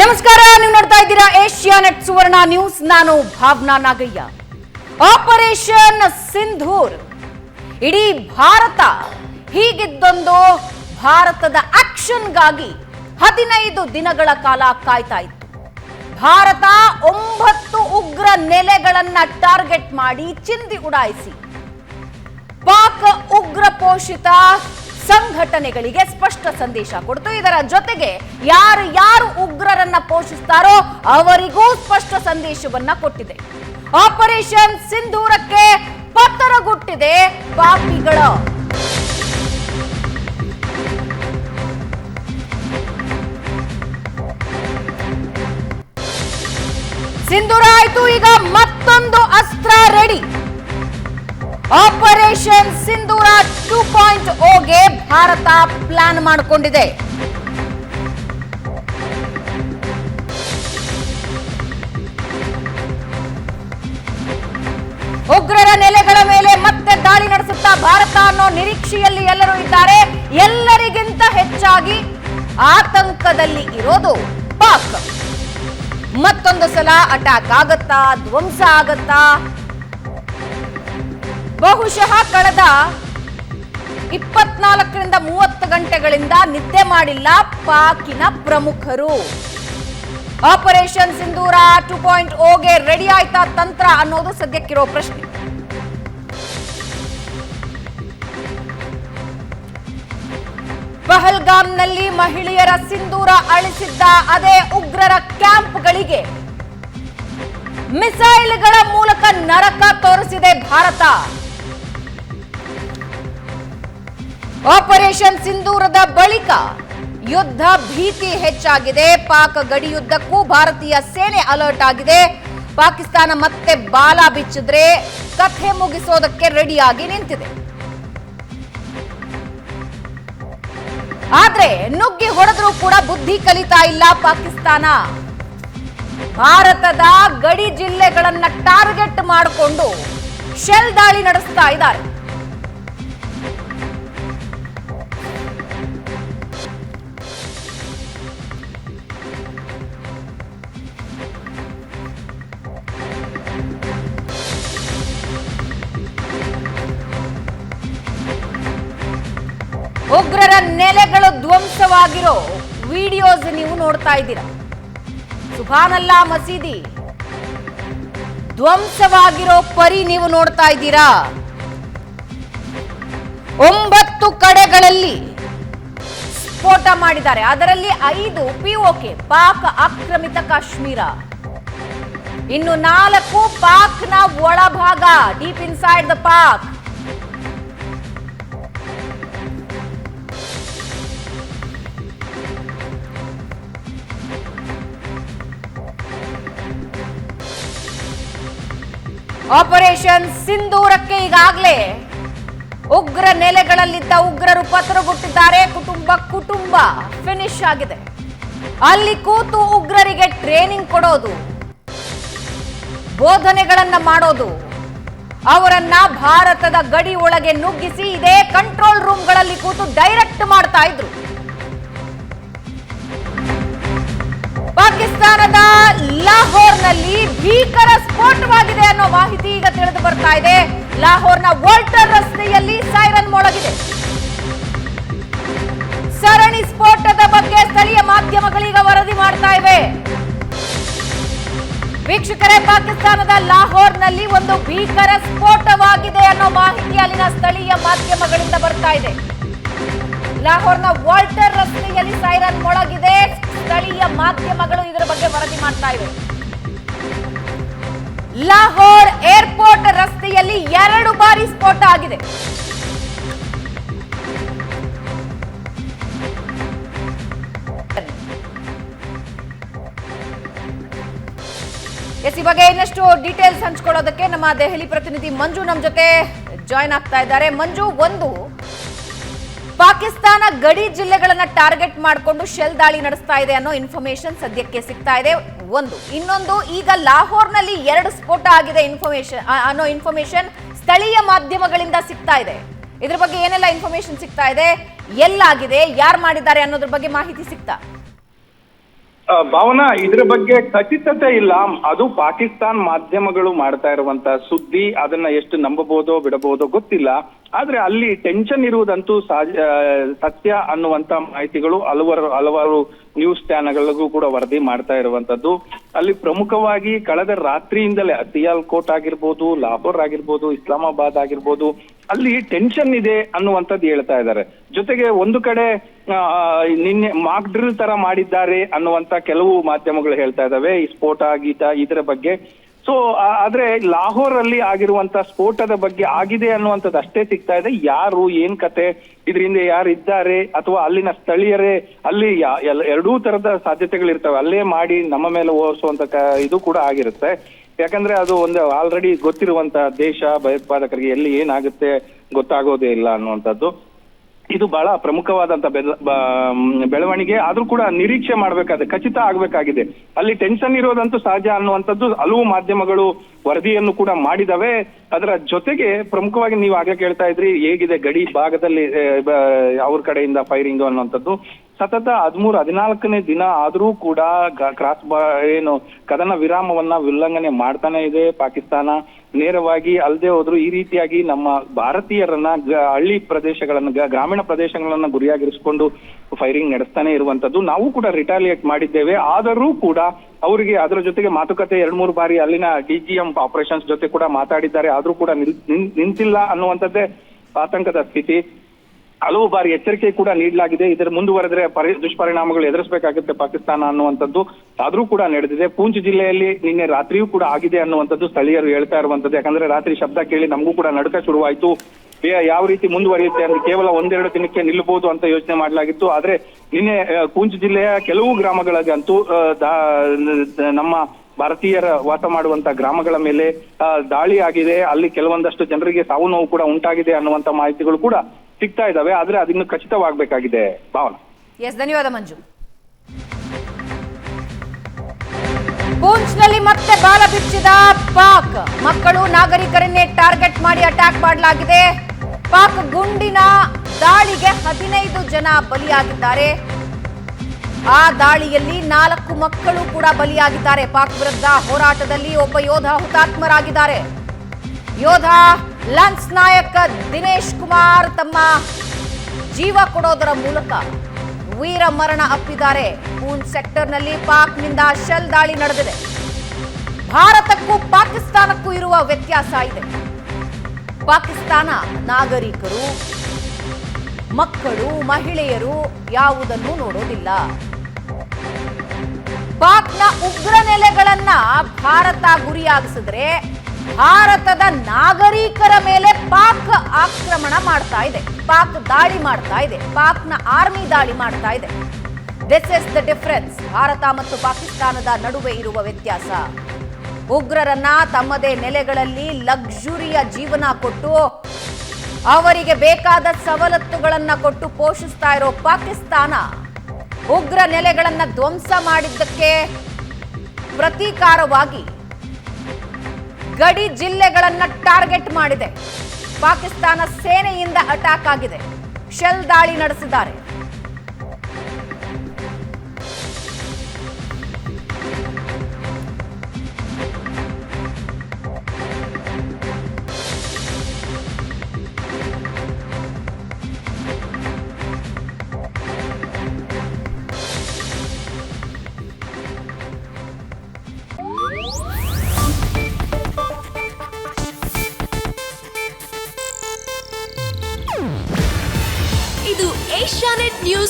ನಮಸ್ಕಾರ, ನೀವು ನೋಡ್ತಾ ಇದ್ದೀರಾ ಏಷ್ಯಾ ನೆಟ್ ಸುವರ್ಣ ನ್ಯೂಸ್. ನಾನು ಭಾವನಾ ನಾಗಯ್ಯ. ಆಪರೇಷನ್ ಸಿಂಧೂರ್. ಇಡೀ ಭಾರತ ಹೀಗಿದ್ದೊಂದು ಭಾರತದ ಆಕ್ಷನ್ಗಾಗಿ ಹದಿನೈದು ದಿನಗಳ ಕಾಲ ಕಾಯ್ತಾ ಇತ್ತು. ಭಾರತ ಒಂಬತ್ತು ಉಗ್ರ ನೆಲೆಗಳನ್ನ ಟಾರ್ಗೆಟ್ ಮಾಡಿ ಚಿಂದಿ ಉಡಾಯಿಸಿ. ಪಾಕ್ ಉಗ್ರ ಪೋಷಿತ ಸಂಘಟನೆಗಳಿಗೆ ಸ್ಪಷ್ಟ ಸಂದೇಶ ಕೊಡ್ತು. ಇದರ ಜೊತೆಗೆ ಯಾರು ಯಾರು ಉಗ್ರರನ್ನ ಪೋಷಿಸ್ತಾರೋ ಅವರಿಗೂ ಸ್ಪಷ್ಟ ಸಂದೇಶವನ್ನ ಕೊಟ್ಟಿದೆ. ಆಪರೇಷನ್ ಸಿಂಧೂರಕ್ಕೆ ಪತ್ತರಗುಟ್ಟಿದೆ ಪಾಪಿಗಳ ಸಿಂಧೂರ ಆಯ್ತು, ಈಗ ಮತ್ತೊಂದು ಅಸ್ತ್ರ ready operation Sindoor Bharat plan ಮಾಡಿಕೊಂಡಿದೆ. ಉಗ್ರರ ನೆಲೆಗಳ ಮೇಲೆ ಮತ್ತೆ ದಾಳಿ ನಡೆಸುತ್ತಾ ಭಾರತ ಅನ್ನೋ ನಿರೀಕ್ಷೆಯಲ್ಲಿ ಎಲ್ಲರೂ ಇದ್ದಾರೆ. ಎಲ್ಲರಿಗಿಂತ ಹೆಚ್ಚಾಗಿ ಆತಂಕದಲ್ಲಿ ಇರೋದು ಪಾಕ್. ಮತ್ತೊಂದು ಸಲ ಅಟ್ಯಾಕ್ ಆಗತ್ತಾ, ಧ್ವಂಸ ಆಗತ್ತಾ? ಬಹುಶಃ ಕಳೆದ ಇಪ್ಪತ್ನಾಲ್ಕರಿಂದ ಮೂವತ್ತು ಗಂಟೆಗಳಿಂದ ನಿದ್ದೆ ಮಾಡಿಲ್ಲ ಪಾಕಿನ ಪ್ರಮುಖರು. ಆಪರೇಷನ್ ಸಿಂಧೂರ ಟೂ ಪಾಯಿಂಟ್ ಓಗೆ ರೆಡಿ ಆಯ್ತಾ ತಂತ್ರ ಅನ್ನೋದು ಸದ್ಯಕ್ಕಿರೋ ಪ್ರಶ್ನೆ. ಪಹಲ್ಗಾಮ್ನಲ್ಲಿ ಮಹಿಳೆಯರ ಸಿಂಧೂರ ಅಳಿಸಿದ್ದ ಅದೇ ಉಗ್ರರ ಕ್ಯಾಂಪ್ಗಳಿಗೆ ಮಿಸೈಲ್ಗಳ ಮೂಲಕ ನರಕ ತೋರಿಸಿದೆ ಭಾರತ. ಆಪರೇಷನ್ ಸಿಂಧೂರದ ಬಳಿಕ ಯುದ್ಧ ಭೀತಿ ಹೆಚ್ಚಾಗಿದೆ. ಪಾಕ್ ಗಡಿಯುದ್ದಕ್ಕೂ ಭಾರತೀಯ ಸೇನೆ ಅಲರ್ಟ್ ಆಗಿದೆ. ಪಾಕಿಸ್ತಾನ ಮತ್ತೆ ಬಾಲ ಬಿಚ್ಚಿದ್ರೆ ಕಥೆ ಮುಗಿಸೋದಕ್ಕೆ ರೆಡಿಯಾಗಿ ನಿಂತಿದೆ. ಆದ್ರೆ ನುಗ್ಗಿ ಹೊಡೆದ್ರೂ ಕೂಡ ಬುದ್ಧಿ ಕಲಿತಾ ಇಲ್ಲ ಪಾಕಿಸ್ತಾನ. ಭಾರತದ ಗಡಿ ಜಿಲ್ಲೆಗಳನ್ನ ಟಾರ್ಗೆಟ್ ಮಾಡಿಕೊಂಡು ಶೆಲ್ ದಾಳಿ ನಡೆಸ್ತಾ ಇದ್ದಾರೆ. ಉಗ್ರರ ನೆಲೆಗಳು ಧ್ವಂಸವಾಗಿರೋ ವಿಡಿಯೋಸ್ ನೀವು ನೋಡ್ತಾ ಇದ್ದೀರಾ? ಸುಭಾನಲ್ಲಾ ಮಸೀದಿ, ಧ್ವಂಸವಾಗಿರೋ ಪರಿ ನೀವು ನೋಡ್ತಾ ಇದ್ದೀರಾ? ಒಂಬತ್ತು ಕಡೆಗಳಲ್ಲಿ ಸ್ಫೋಟ ಮಾಡಿದ್ದಾರೆ. ಅದರಲ್ಲಿ ಐದು ಪಿಒಕೆ ಪಾಕ್ ಆಕ್ರಮಿತ ಕಾಶ್ಮೀರ. ಇನ್ನು ನಾಲ್ಕು ಪಾಕ್ನ ಒಳಭಾಗ deep inside the Pak. Operation ಸಿಂಧೂರಕ್ಕೆ ಈಗಾಗಲೇ ಉಗ್ರ ನೆಲೆಗಳಲ್ಲಿದ್ದ ಉಗ್ರರು ಪತ್ರಗುಟ್ಟಿದ್ದಾರೆ. ಕುಟುಂಬ ಕುಟುಂಬ ಫಿನಿಶ್ ಆಗಿದೆ. ಅಲ್ಲಿ ಕೂತು ಉಗ್ರರಿಗೆ ಟ್ರೈನಿಂಗ್ ಕೊಡೋದು, ಬೋಧನೆಗಳನ್ನ ಮಾಡೋದು, ಅವರನ್ನ ಭಾರತದ ಗಡಿ ಒಳಗೆ ನುಗ್ಗಿಸಿ ಇದೇ ಕಂಟ್ರೋಲ್ ರೂಮ್ಗಳಲ್ಲಿ ಕೂತು ಡೈರೆಕ್ಟ್ ಮಾಡ್ತಾ ಇದ್ರು. ಪಾಕಿಸ್ತಾನದ ಲಾಹೋರ್ನಲ್ಲಿ ಭೀಕರ ಸ್ಫೋಟವಾಗಿದೆ ಅನ್ನೋ ಮಾಹಿತಿ ಈಗ ತಿಳಿದು ಬರ್ತಾ ಇದೆ. ಲಾಹೋರ್ನ ವೋಲ್ಟರ್ ರಸ್ತೆಯಲ್ಲಿ ಸೈರನ್ ಮೊಳಗಿದೆ. ಸರಣಿ ಸ್ಫೋಟದ ಬಗ್ಗೆ ಸ್ಥಳೀಯ ಮಾಧ್ಯಮಗಳೀಗ ವರದಿ ಮಾಡ್ತಾ ಇವೆ. ವೀಕ್ಷಕರೇ, ಪಾಕಿಸ್ತಾನದ ಲಾಹೋರ್ನಲ್ಲಿ ಒಂದು ಭೀಕರ ಸ್ಫೋಟವಾಗಿದೆ ಅನ್ನೋ ಮಾಹಿತಿ ಅಲ್ಲಿನ ಸ್ಥಳೀಯ ಮಾಧ್ಯಮಗಳಿಂದ ಬರ್ತಾ ಇದೆ. ಲಾಹೋರ್ನ ವಾಲ್ಟರ್ ರಸ್ತೆಯಲ್ಲಿ ಸೈರನ್ ಮೊಳಗಿದೆ. ಸ್ಥಳೀಯ ಮಾಧ್ಯಮಗಳು ಇದರ ಬಗ್ಗೆ ವರದಿ ಮಾಡ್ತಾ ಇವೆ. ಲಾಹೋರ್ ಏರ್ಪೋರ್ಟ್ ರಸ್ತೆಯಲ್ಲಿ ಎರಡು ಬಾರಿ ಸ್ಫೋಟ ಆಗಿದೆ. ಎಸ್, ಈ ಬಗ್ಗೆ ಇನ್ನಷ್ಟು ಡೀಟೇಲ್ಸ್ ಹಂಚ್ಕೊಳ್ಳೋದಕ್ಕೆ ನಮ್ಮ ದೆಹಲಿ ಪ್ರತಿನಿಧಿ ಮಂಜು ನಮ್ಮ ಜೊತೆ ಜಾಯ್ನ್ ಆಗ್ತಾ ಇದ್ದಾರೆ. ಮಂಜು, ಒಂದು ಪಾಕಿಸ್ತಾನ ಗಡಿ ಜಿಲ್ಲೆಗಳನ್ನ ಟಾರ್ಗೆಟ್ ಮಾಡಿಕೊಂಡು ಶೆಲ್ ದಾಳಿ ನಡೆಸ್ತಾ ಇದೆ ಅನ್ನೋ ಇನ್ಫಾರ್ಮೇಶನ್ ಸದ್ಯಕ್ಕೆ ಸಿಗ್ತಾ ಇದೆ. ಒಂದು, ಇನ್ನೊಂದು, ಈಗ ಲಾಹೋರ್ನಲ್ಲಿ ಎರಡು ಸ್ಫೋಟ ಆಗಿದೆ ಇನ್ಫಾರ್ಮೇಶನ್ ಅನ್ನೋ ಇನ್ಫಾರ್ಮೇಶನ್ ಸ್ಥಳೀಯ ಮಾಧ್ಯಮಗಳಿಂದ ಸಿಗ್ತಾ ಇದೆ. ಇದ್ರ ಬಗ್ಗೆ ಏನೆಲ್ಲ ಇನ್ಫಾರ್ಮೇಶನ್ ಸಿಗ್ತಾ ಇದೆ? ಎಲ್ಲಾಗಿದೆ ಯಾರು ಮಾಡಿದ್ದಾರೆ ಅನ್ನೋದ್ರ ಬಗ್ಗೆ ಮಾಹಿತಿ ಸಿಗ್ತಾ? ಭಾವನಾ, ಇದ್ರ ಬಗ್ಗೆ ಖಚಿತತೆ ಇಲ್ಲ. ಅದು ಪಾಕಿಸ್ತಾನ್ ಮಾಧ್ಯಮಗಳು ಮಾಡ್ತಾ ಇರುವಂತ ಸುದ್ದಿ, ಅದನ್ನ ಎಷ್ಟು ನಂಬಬಹುದೋ ಬಿಡಬಹುದೋ ಗೊತ್ತಿಲ್ಲ. ಆದ್ರೆ ಅಲ್ಲಿ ಟೆನ್ಷನ್ ಇರುವುದಂತೂ ಸತ್ಯ ಅನ್ನುವಂತ ಮಾಹಿತಿಗಳು ಹಲವಾರು ಹಲವಾರು ನ್ಯೂಸ್ ಚಾನೆಲ್ಗಳಿಗೂ ಕೂಡ ವರದಿ ಮಾಡ್ತಾ ಇರುವಂತದ್ದು. ಅಲ್ಲಿ ಪ್ರಮುಖವಾಗಿ ಕಳೆದ ರಾತ್ರಿಯಿಂದಲೇ ಸಿಯಾಲ್ಕೋಟ್ ಆಗಿರ್ಬೋದು, ಲಾಹೋರ್ ಆಗಿರ್ಬೋದು, ಇಸ್ಲಾಮಾಬಾದ್ ಆಗಿರ್ಬೋದು ಅಲ್ಲಿ ಟೆನ್ಷನ್ ಇದೆ ಅನ್ನುವಂಥದ್ದು ಹೇಳ್ತಾ ಇದ್ದಾರೆ. ಜೊತೆಗೆ ಒಂದು ಕಡೆ ನಿನ್ನೆ ಮಾಕ್ ಡ್ರಿಲ್ ತರ ಮಾಡಿದ್ದಾರೆ ಅನ್ನುವಂತ ಕೆಲವು ಮಾಧ್ಯಮಗಳು ಹೇಳ್ತಾ ಇದ್ದಾವೆ, ಈ ಸ್ಫೋಟ ಗೀತ ಇದರ ಬಗ್ಗೆ. ಸೊ ಆದ್ರೆ ಲಾಹೋರ್ ಅಲ್ಲಿ ಆಗಿರುವಂತ ಸ್ಫೋಟದ ಬಗ್ಗೆ ಆಗಿದೆ ಅನ್ನುವಂಥದ್ದು ಅಷ್ಟೇ ಸಿಗ್ತಾ ಇದೆ. ಯಾರು, ಏನ್ ಕತೆ, ಇದರಿಂದ ಯಾರು ಇದ್ದಾರೆ, ಅಥವಾ ಅಲ್ಲಿನ ಸ್ಥಳೀಯರೇ, ಅಲ್ಲಿ ಎರಡೂ ತರದ ಸಾಧ್ಯತೆಗಳಿರ್ತವೆ. ಅಲ್ಲೇ ಮಾಡಿ ನಮ್ಮ ಮೇಲೆ ಓಡಿಸುವಂತ ಕ- ಇದು ಕೂಡ ಆಗಿರುತ್ತೆ. ಯಾಕಂದ್ರೆ ಅದು ಒಂದು ಆಲ್ರೆಡಿ ಗೊತ್ತಿರುವಂತ ದೇಶ, ಭಯೋತ್ಪಾದಕರಿಗೆ ಎಲ್ಲಿ ಏನಾಗುತ್ತೆ ಗೊತ್ತಾಗೋದೇ ಇಲ್ಲ ಅನ್ನುವಂಥದ್ದು. ಇದು ಬಹಳ ಪ್ರಮುಖವಾದಂತ ಬೆಳ- ಬೆಳವಣಿಗೆ. ಆದ್ರೂ ಕೂಡ ನಿರೀಕ್ಷೆ ಮಾಡ್ಬೇಕಾದ್ರೆ, ಖಚಿತ ಆಗ್ಬೇಕಾಗಿದೆ. ಅಲ್ಲಿ ಟೆನ್ಷನ್ ಇರೋದಂತೂ ಸಹಜ ಅನ್ನುವಂಥದ್ದು ಹಲವು ಮಾಧ್ಯಮಗಳು ವರದಿಯನ್ನು ಕೂಡ ಮಾಡಿದವೆ. ಅದರ ಜೊತೆಗೆ ಪ್ರಮುಖವಾಗಿ ನೀವು ಆಗ್ಲೇ ಕೇಳ್ತಾ ಇದ್ರಿ, ಹೇಗಿದೆ ಗಡಿ ಭಾಗದಲ್ಲಿ ಅವ್ರ ಕಡೆಯಿಂದ ಫೈರಿಂಗ್ ಅನ್ನುವಂಥದ್ದು. ಸತತ ಹದಿಮೂರು, ಹದಿನಾಲ್ಕನೇ ದಿನ ಆದರೂ ಕೂಡ ಕ್ರಾಸ್ ಏನು, ಕದನ ವಿರಾಮವನ್ನ ಉಲ್ಲಂಘನೆ ಮಾಡ್ತಾನೆ ಇದೆ ಪಾಕಿಸ್ತಾನ. ನೇರವಾಗಿ ಅಲ್ಲದೆ ಹೋದ್ರು ಈ ರೀತಿಯಾಗಿ ನಮ್ಮ ಭಾರತೀಯರನ್ನ ಹಳ್ಳಿ ಪ್ರದೇಶಗಳನ್ನ ಗ್ರಾಮೀಣ ಪ್ರದೇಶಗಳನ್ನ ಗುರಿಯಾಗಿರಿಸಿಕೊಂಡು ಫೈರಿಂಗ್ ನಡೆಸ್ತಾನೆ ಇರುವಂತದ್ದು ನಾವು ಕೂಡ ರಿಟಾಲಿಯೇಟ್ ಮಾಡಿದ್ದೇವೆ. ಆದರೂ ಕೂಡ ಅವರಿಗೆ ಅದರ ಜೊತೆಗೆ ಮಾತುಕತೆ ಎರಡ್ ಮೂರು ಬಾರಿ ಅಲ್ಲಿನ ಡಿಜಿಎಂ ಆಪರೇಷನ್ಸ್ ಜೊತೆ ಕೂಡ ಮಾತಾಡಿದ್ದಾರೆ. ಆದ್ರೂ ಕೂಡ ನಿಂತಿಲ್ಲ ಅನ್ನುವಂಥದ್ದೇ ಆತಂಕದ ಸ್ಥಿತಿ. ಹಲವು ಬಾರಿ ಎಚ್ಚರಿಕೆ ಕೂಡ ನೀಡಲಾಗಿದೆ. ಇದರ ಮುಂದುವರೆದ್ರೆ ಪರಿ, ದುಷ್ಪರಿಣಾಮಗಳು ಎದುರಿಸಬೇಕಾಗುತ್ತೆ ಪಾಕಿಸ್ತಾನ ಅನ್ನುವಂಥದ್ದು ಆದ್ರೂ ಕೂಡ ನಡೆದಿದೆ. ಪೂಂಚ್ ಜಿಲ್ಲೆಯಲ್ಲಿ ನಿನ್ನೆ ರಾತ್ರಿಯೂ ಕೂಡ ಆಗಿದೆ ಅನ್ನುವಂಥದ್ದು ಸ್ಥಳೀಯರು ಹೇಳ್ತಾ ಇರುವಂತದ್ದು ಯಾಕಂದ್ರೆ ರಾತ್ರಿ ಶಬ್ದ ಕೇಳಿ ನಮಗೂ ಕೂಡ ನಡುಕ ಶುರುವಾಯಿತು. ಯಾವ ರೀತಿ ಮುಂದುವರಿಯುತ್ತೆ ಅಂದ್ರೆ ಕೇವಲ ಒಂದೆರಡು ದಿನಕ್ಕೆ ನಿಲ್ಲಬಹುದು ಅಂತ ಯೋಚನೆ ಮಾಡಲಾಗಿತ್ತು. ಆದ್ರೆ ನಿನ್ನೆ ಕೂಂಜ್ ಜಿಲ್ಲೆಯ ಕೆಲವು ಗ್ರಾಮಗಳಿಗಂತೂ ನಮ್ಮ ಭಾರತೀಯರ ವಾಸ ಮಾಡುವಂತ ಗ್ರಾಮಗಳ ಮೇಲೆ ದಾಳಿ ಆಗಿದೆ. ಅಲ್ಲಿ ಕೆಲವೊಂದಷ್ಟು ಜನರಿಗೆ ಸಾವು ನೋವು ಕೂಡ ಉಂಟಾಗಿದೆ ಅನ್ನುವಂತ ಮಾಹಿತಿಗಳು ಕೂಡ ಸಿಗ್ತಾ ಇದಾವೆ ಆದ್ರೆ ಅದನ್ನು ಖಚಿತವಾಗಬೇಕಾಗಿದೆ. ಭಾವನಾ. ಎಸ್ ಧನ್ಯವಾದ ಮಂಜು. ಪೂಂಚ್ನಲ್ಲಿ ಮತ್ತೆ ಬಾಲ ಬಿಚ್ಚಿದ ಪಾಕ್. ಮಕ್ಕಳು ನಾಗರಿಕರನ್ನೇ ಟಾರ್ಗೆಟ್ ಮಾಡಿ ಅಟ್ಯಾಕ್ ಮಾಡಲಾಗಿದೆ. ಪಾಕ್ ಗುಂಡಿನ ದಾಳಿಗೆ ಹದಿನೈದು ಜನ ಬಲಿಯಾಗಿದ್ದಾರೆ. ಆ ದಾಳಿಯಲ್ಲಿ ನಾಲ್ಕು ಮಕ್ಕಳು ಕೂಡ ಬಲಿಯಾಗಿದ್ದಾರೆ. ಪಾಕ್ ವಿರುದ್ಧ ಹೋರಾಟದಲ್ಲಿ ಒಬ್ಬ ಯೋಧ ಹುತಾತ್ಮರಾಗಿದ್ದಾರೆ. ಯೋಧ ಲನ್ಸ್ ನಾಯಕ ದಿನೇಶ್ ಕುಮಾರ್ ತಮ್ಮ ಜೀವ ಕೊಡೋದರ ಮೂಲಕ ವೀರ ಮರಣ ಅಪ್ಪಿದ್ದಾರೆ. ಪೂನ್ ಸೆಕ್ಟರ್ನಲ್ಲಿ ಪಾಕ್ನಿಂದ ಶೆಲ್ ದಾಳಿ ನಡೆದಿದೆ. ಭಾರತಕ್ಕೂ ಪಾಕಿಸ್ತಾನಕ್ಕೂ ಇರುವ ವ್ಯತ್ಯಾಸ ಇದೆ. ಪಾಕಿಸ್ತಾನ ನಾಗರಿಕರು, ಮಕ್ಕಳು, ಮಹಿಳೆಯರು ಯಾವುದನ್ನು ನೋಡೋದಿಲ್ಲ. ಪಾಕ್ನ ಉಗ್ರ ನೆಲೆಗಳನ್ನ ಭಾರತ ಗುರಿಯಾಗಿಸಿದ್ರೆ ಭಾರತದ ನಾಗರಿಕರ ಮೇಲೆ ಪಾಕ್ ಆಕ್ರಮಣ ಮಾಡ್ತಾ ಇದೆ. ಪಾಕ್ ದಾಳಿ ಮಾಡ್ತಾ ಇದೆ. ಪಾಕ್ನ ಆರ್ಮಿ ದಾಳಿ ಮಾಡ್ತಾ ಇದೆ. This is the difference Bharat ಮತ್ತು ಪಾಕಿಸ್ತಾನದ ನಡುವೆ ಇರುವ ವ್ಯತ್ಯಾಸ. ಉಗ್ರರನ್ನ ತಮ್ಮದೇ ನೆಲೆಗಳಲ್ಲಿ ಲಕ್ಸುರಿಯ ಜೀವನ ಕೊಟ್ಟು ಅವರಿಗೆ ಬೇಕಾದ ಸವಲತ್ತುಗಳನ್ನ ಕೊಟ್ಟು ಪೋಷಿಸ್ತಾ ಇರೋ ಪಾಕಿಸ್ತಾನ ಉಗ್ರ ನೆಲೆಗಳನ್ನ ಧ್ವಂಸ ಮಾಡಿದ್ದಕ್ಕೆ ಪ್ರತೀಕಾರವಾಗಿ ಗಡಿ ಜಿಲ್ಲೆಗಳನ್ನ ಟಾರ್ಗೆಟ್ ಮಾಡಿದೆ. ಪಾಕಿಸ್ತಾನ ಸೇನೆಯಿಂದ ಅಟ್ಯಾಕ್ ಆಗಿದೆ. ಶೆಲ್ ದಾಳಿ ನಡೆಸಿದ್ದಾರೆ.